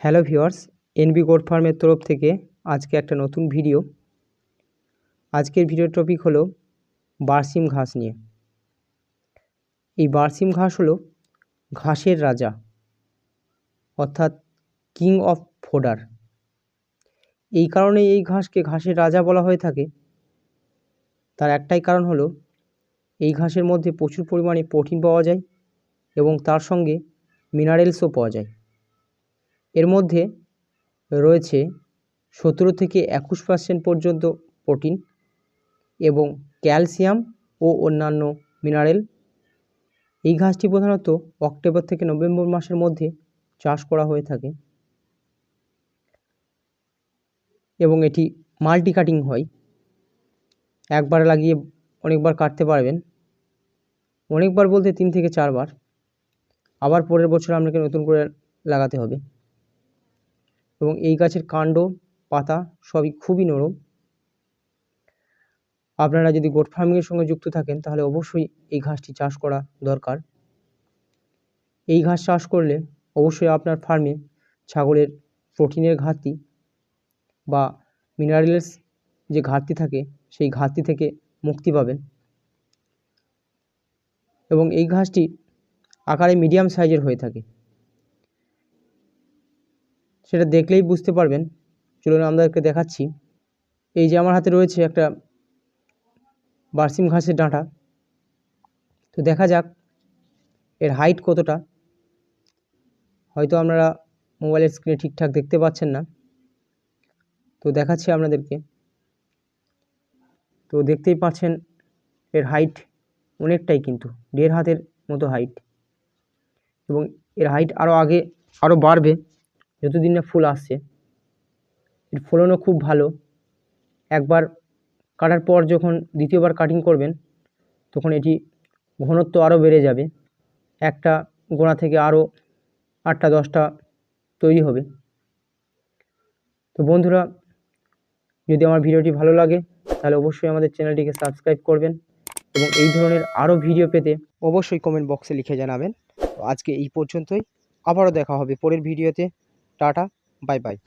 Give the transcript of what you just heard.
Hello viewers, NB গোড ফার্মের তরফ থেকে আজকে একটা নতুন ভিডিও। আজকের ভিডিওর টপিক হলো বার্সিম ঘাস নিয়ে। এই বার্সিম ঘাস হলো ঘাসের রাজা, অর্থাৎ কিং অফ ফোডার। এই কারণে এই ঘাসকে ঘাসের রাজা বলা হয়ে থাকে। তার একটাই কারণ হলো এই ঘাসের মধ্যে প্রচুর পরিমাণে প্রোটিন পাওয়া যায় এবং তার সঙ্গে মিনারেলসও পাওয়া যায়। এর মধ্যে রয়েছে সতেরো থেকে একুশ পার্সেন্ট পর্যন্ত প্রোটিন এবং ক্যালসিয়াম ও অন্যান্য মিনারেল। এই ঘাসটি প্রধানত অক্টোবর থেকে নভেম্বর মাসের মধ্যে চাষ করা হয়ে থাকে এবং এটি মাল্টি কাটিং হয়। একবার লাগিয়ে অনেকবার কাটতে পারবেন। অনেকবার বলতে তিন থেকে চারবার। আবার পরের বছর আপনাকে নতুন করে লাগাতে হবে। এবং এই গাছের কাণ্ড, পাতা সবই খুবই নরম। আপনারা যদি গোট ফার্মিংয়ের সঙ্গে যুক্ত থাকেন, তাহলে অবশ্যই এই ঘাসটি চাষ করা দরকার। এই ঘাস চাষ করলে অবশ্যই আপনার ফার্মে ছাগলের প্রোটিনের ঘাটতি বা মিনারেলস যে ঘাটতি থাকে, সেই ঘাটতি থেকে মুক্তি পাবেন। এবং এই ঘাসটি আকারে মিডিয়াম সাইজের হয়ে থাকে। সেটা দেখলেই বুঝতে পারবেন। চলুন আমাদেরকে দেখাচ্ছি। এই যে আমার হাতে রয়েছে একটা বার্সিম ঘাসের ডাঁটা। তো দেখা যাক এর হাইট কতটা। হয়তো আপনারা মোবাইলের স্ক্রিনে ঠিকঠাক দেখতে পাচ্ছেন না। তো দেখাচ্ছি আপনাদেরকে। তো দেখতেই পাচ্ছেন এর হাইট অনেকটাই কিন্তু, দেড় হাতের মতো হাইট এবং এর হাইট আরও আগে আরও বাড়বে। যতদিন না ফুল আসছে এর ফলনও খুব ভালো। একবার কাটার পর যখন দ্বিতীয়বার কাটিং করবেন, তখন এটি ঘনত্ব আরও বেড়ে যাবে। একটা গোড়া থেকে আরও আটটা, দশটা তৈরি হবে। তো বন্ধুরা, যদি আমার ভিডিওটি ভালো লাগে, তাহলে অবশ্যই আমাদের চ্যানেলটিকে সাবস্ক্রাইব করবেন এবং এই ধরনের আরও ভিডিও পেতে অবশ্যই কমেন্ট বক্সে লিখে জানাবেন। তো আজকে এই পর্যন্তই। আবারও দেখা হবে পরের ভিডিওতে। Tata bye bye